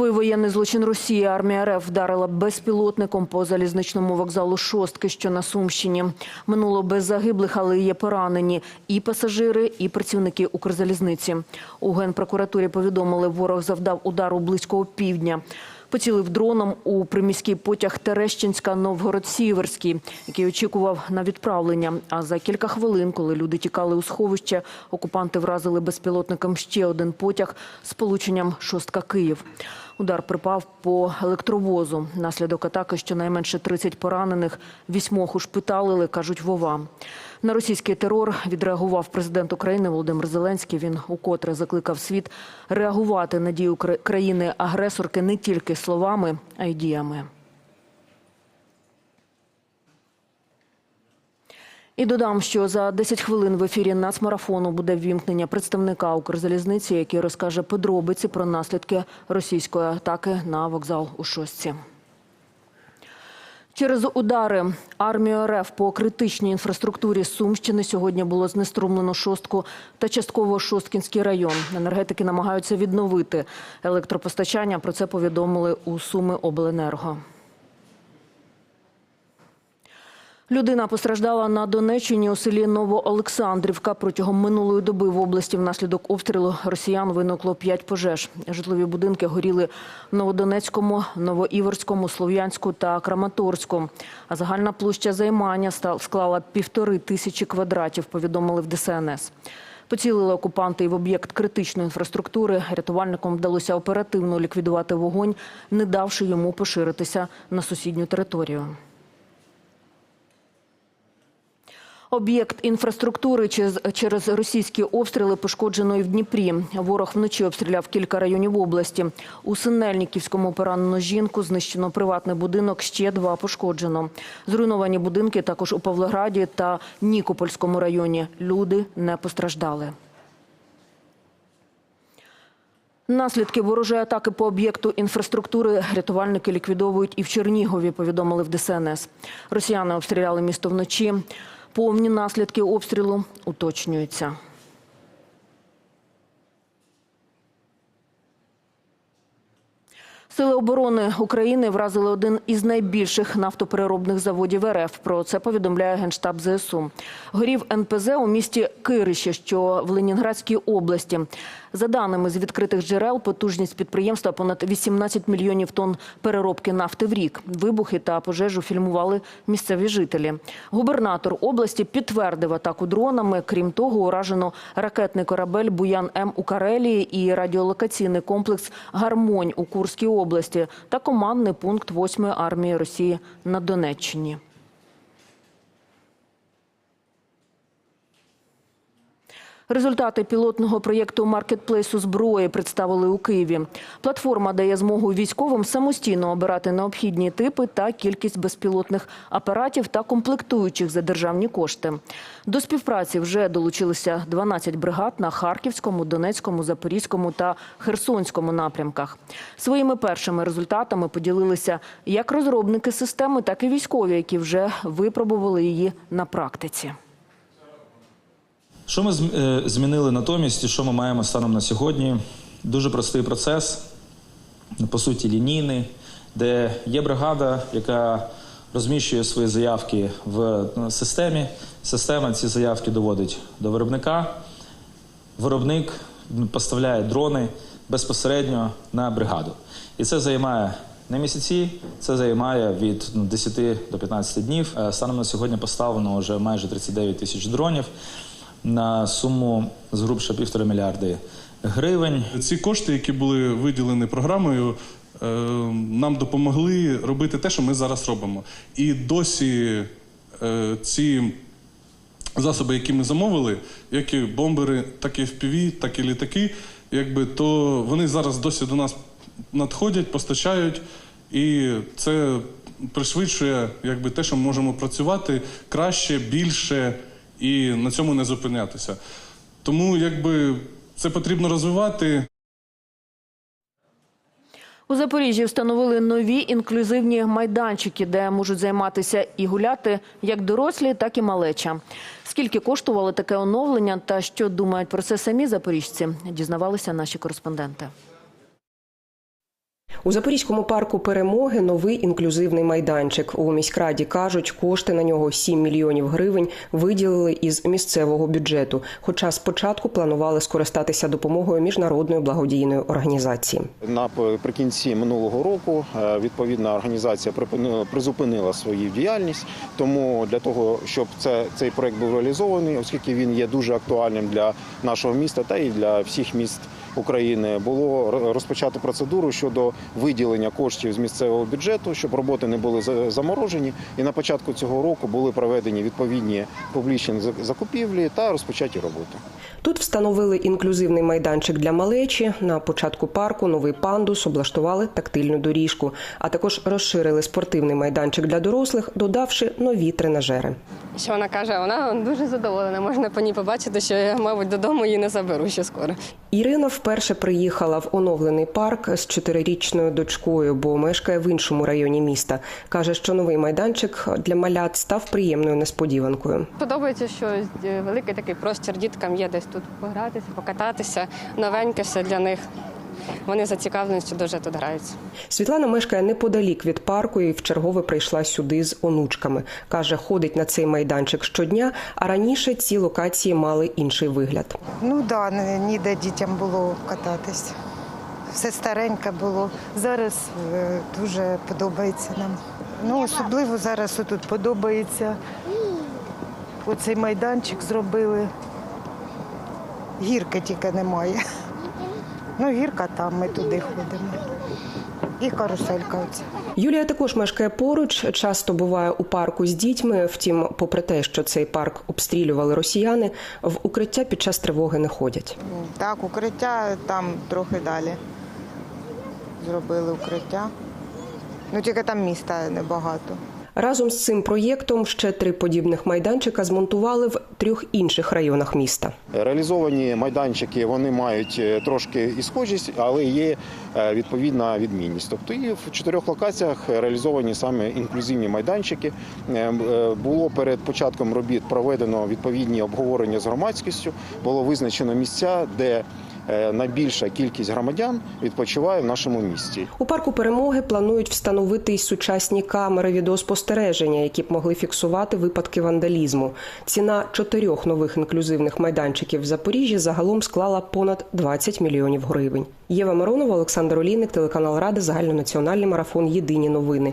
Черговий воєнний злочин Росії армія РФ вдарила безпілотником по залізничному вокзалу Шостки, що на Сумщині. Минуло без загиблих, але є поранені і пасажири, і працівники Укрзалізниці. У генпрокуратурі повідомили, ворог завдав удару близько півдня. Поцілив дроном у приміський потяг Терещинська Новгород-Сіверський, який очікував на відправлення. А за кілька хвилин, коли люди тікали у сховище, окупанти вразили безпілотником ще один потяг з полученням шостка Київ. Удар припав по електровозу. Наслідок атаки щонайменше 30 поранених, вісьмох ушпиталили, кажуть Вова. На російський терор відреагував президент України Володимир Зеленський. Він укотре закликав світ реагувати на дію кра- країни-агресорки не тільки словами, а й діями. І додам, що за 10 хвилин в ефірі нацмарафону буде ввімкнення представника Укрзалізниці, який розкаже подробиці про наслідки російської атаки на вокзал у Шостці. Через удари армію РФ по критичній інфраструктурі Сумщини сьогодні було знеструмлено шостку та частково Шосткінський район. Енергетики намагаються відновити електропостачання. Про це повідомили у Суми Обленерго. Людина постраждала на Донеччині у селі Новоолександрівка. Протягом минулої доби в області внаслідок обстрілу росіян виникло п'ять пожеж. Житлові будинки горіли в Новодонецькому, Новоіворському, Слов'янську та Краматорську. А загальна площа займання склала півтори тисячі квадратів, повідомили в ДСНС. Поцілили окупанти і в об'єкт критичної інфраструктури. Рятувальникам вдалося оперативно ліквідувати вогонь, не давши йому поширитися на сусідню територію. Об'єкт інфраструктури через, через російські обстріли пошкоджено і в Дніпрі. Ворог вночі обстріляв кілька районів області. У Синельниківському поранено жінку, знищено приватний будинок, ще два пошкоджено. Зруйновані будинки також у Павлограді та Нікопольському районі. Люди не постраждали. Наслідки ворожої атаки по об'єкту інфраструктури рятувальники ліквідовують і в Чернігові, повідомили в ДСНС. Росіяни обстріляли місто вночі. Повні наслідки обстрілу уточнюються. Сили оборони України вразили один із найбільших нафтопереробних заводів РФ. Про це повідомляє генштаб ЗСУ. Горів НПЗ у місті Кирище, що в Ленінградській області. За даними з відкритих джерел, потужність підприємства понад 18 мільйонів тонн переробки нафти в рік. Вибухи та пожежу фільмували місцеві жителі. Губернатор області підтвердив атаку дронами. Крім того, уражено ракетний корабель Буян М у Карелії і радіолокаційний комплекс Гармонь у Курській області та командний пункт 8-ї армії Росії на Донеччині. Результати пілотного проєкту маркетплейсу зброї представили у Києві. Платформа дає змогу військовим самостійно обирати необхідні типи та кількість безпілотних апаратів та комплектуючих за державні кошти. До співпраці вже долучилися 12 бригад на Харківському, Донецькому, Запорізькому та Херсонському напрямках. Своїми першими результатами поділилися як розробники системи, так і військові, які вже випробували її на практиці. Що ми е, змінили натомість і що ми маємо станом на сьогодні? Дуже простий процес, по суті, лінійний, де є бригада, яка розміщує свої заявки в е, системі. Система ці заявки доводить до виробника. Виробник поставляє дрони безпосередньо на бригаду. І це займає не місяці, це займає від ну, 10 до 15 днів. Е, Станом на сьогодні поставлено вже майже 39 тисяч дронів на суму згрубше півтора мільярди гривень. Ці кошти, які були виділені програмою, е, нам допомогли робити те, що ми зараз робимо. І досі е, ці засоби, які ми замовили, як і бомбери, так і FPV, так і літаки, якби, то вони зараз досі до нас надходять, постачають, і це пришвидшує якби, те, що ми можемо працювати краще, більше і на цьому не зупинятися. Тому якби це потрібно розвивати. У Запоріжжі встановили нові інклюзивні майданчики, де можуть займатися і гуляти як дорослі, так і малеча. Скільки коштувало таке оновлення та що думають про це самі запоріжці, дізнавалися наші кореспонденти. У Запорізькому парку перемоги новий інклюзивний майданчик. У міськраді кажуть, кошти на нього 7 мільйонів гривень виділили із місцевого бюджету. Хоча спочатку планували скористатися допомогою міжнародної благодійної організації. Наприкінці минулого року е, відповідна організація призупинила свою діяльність. Тому для того, щоб це цей проект був реалізований, оскільки він є дуже актуальним для нашого міста та і для всіх міст України, було ро- розпочато процедуру щодо виділення коштів з місцевого бюджету, щоб роботи не були за- заморожені. І на початку цього року були проведені відповідні публічні закупівлі та розпочаті роботи. Тут встановили інклюзивний майданчик для малечі. На початку парку новий пандус облаштували тактильну доріжку, а також розширили спортивний майданчик для дорослих, додавши нові тренажери. Що вона каже, вона дуже задоволена. Можна по ній побачити, що я, мабуть, додому її не заберу ще скоро. Ірина вперше приїхала в оновлений парк з чотирирічною дочкою, бо мешкає в іншому районі міста. каже, що новий майданчик для малят став приємною несподіванкою. Подобається, що е, великий такий простір діткам є десь тут погратися, покататися, новеньке все для них. Вони зацікавлені, що дуже тут граються. Світлана мешкає неподалік від парку і вчергове прийшла сюди з онучками. каже, ходить на цей майданчик щодня, а раніше ці локації мали інший вигляд. Ну да, ніде дітям було кататись. Все стареньке було. Зараз е, дуже подобається нам. Ну, особливо зараз тут подобається. Оцей майданчик зробили. Гірки тільки немає. Ну, гірка там, ми туди ходимо. І каруселька оця. Юлія також мешкає поруч, часто буває у парку з дітьми. Втім, попри те, що цей парк обстрілювали росіяни, в укриття під час тривоги не ходять. Так, укриття там трохи далі. Зробили укриття. Ну, тільки там міста небагато. Разом з цим проєктом ще три подібних майданчика змонтували в трьох інших районах міста. Реалізовані майданчики вони мають е, трошки і схожість, але є е, відповідна відмінність. Тобто і в чотирьох локаціях реалізовані саме інклюзивні майданчики. Е, Було перед початком робіт проведено відповідні обговорення з громадськістю. Було визначено місця, де найбільша кількість громадян відпочиває в нашому місті. У парку перемоги планують встановити й сучасні камери відеоспостереження, які б могли фіксувати випадки вандалізму. Ціна чотирьох нових інклюзивних майданчиків в Запоріжжі загалом склала понад 20 мільйонів гривень. Єва Маронова, Олександр Олійник, телеканал Ради, загальнонаціональний марафон. Єдині новини.